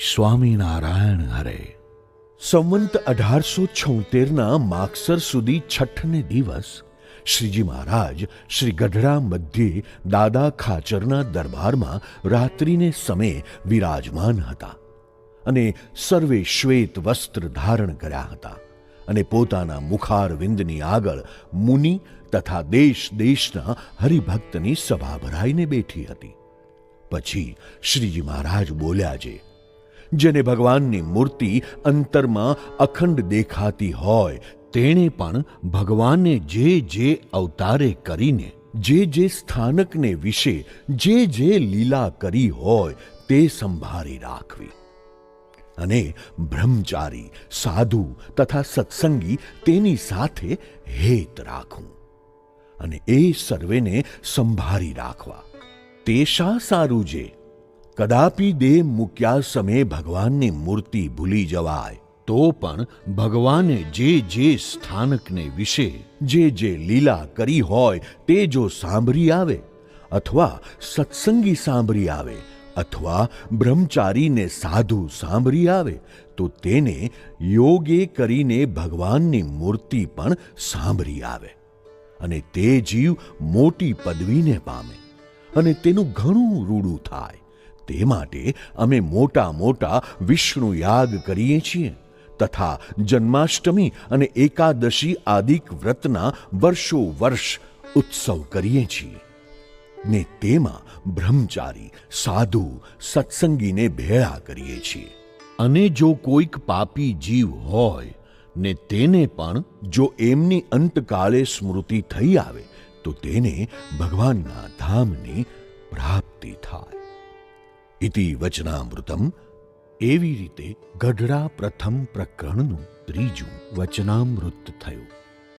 સ્વામિનારાયણ હરે. સંવંત અઢારસો છોતેરના માગસર સુધી છઠ્ઠને દિવસ શ્રીજી મહારાજ શ્રી ગઢડા મધ્યે દાદા ખાચરના દરબારમાં રાત્રિને સમયે વિરાજમાન હતા અને સર્વે શ્વેત વસ્ત્ર ધારણ કર્યા હતા અને પોતાના મુખારવિંદની આગળ મુનિ તથા દેશ દેશના હરિભક્તની સભા ભરાઈને બેઠી હતી. પછી શ્રીજી મહારાજ બોલ્યા છે જેને ભગવાનની મૂર્તિ અંતરમાં અખંડ દેખાતી હોય, તેણે પણ ભગવાને જે જે અવતારે કરીને, જે જે સ્થાનકને વિશે, જે જે લીલા કરી હોય, તે સંભાળી રાખવી. અને બ્રહ્મચારી, સાધુ તથા સત્સંગી તેની સાથે હેત રાખવું અને એ સર્વેને સંભાળી રાખવા. તે શા સારું છે? કદાપી દેહ મૂક્યા સમયે ભગવાનની મૂર્તિ ભૂલી જવાય, તો પણ ભગવાને જે જે સ્થાનકને વિશે જે જે લીલા કરી હોય તે જો સાંભળી આવે, અથવા સત્સંગી સાંભળી આવે, અથવા બ્રહ્મચારીને સાધુ સાંભળી આવે, તો તેને યોગે કરીને ભગવાનની મૂર્તિ પણ સાંભળી આવે. અને તે જીવ મોટી પદવીને પામે, અને તેનું ઘણું રૂડું થાય. તે માટે અમે મોટા મોટા વિષ્ણુ યાગ કરીએ છીએ, તથા જન્માષ્ટમી અને એકાદશી આદિક વ્રતના વર્ષો વર્ષ ઉત્સવ કરીએ છીએ. ને તેમાં બ્રહ્મચારી, સાધુ, સત્સંગીને ભેળા કરીએ છીએ. અને જો કોઈક પાપી જીવ હોય, ને તેને પણ જો એમની અંતકાળે સ્મૃતિ થઈ આવે, તો તેને ભગવાનના ધામની પ્રાપ્તિ થાય. ઇતિ વચનામૃતમ એવી રીતે ગઢડા પ્રથમ પ્રકરણનું ત્રીજું વચનામૃત થયું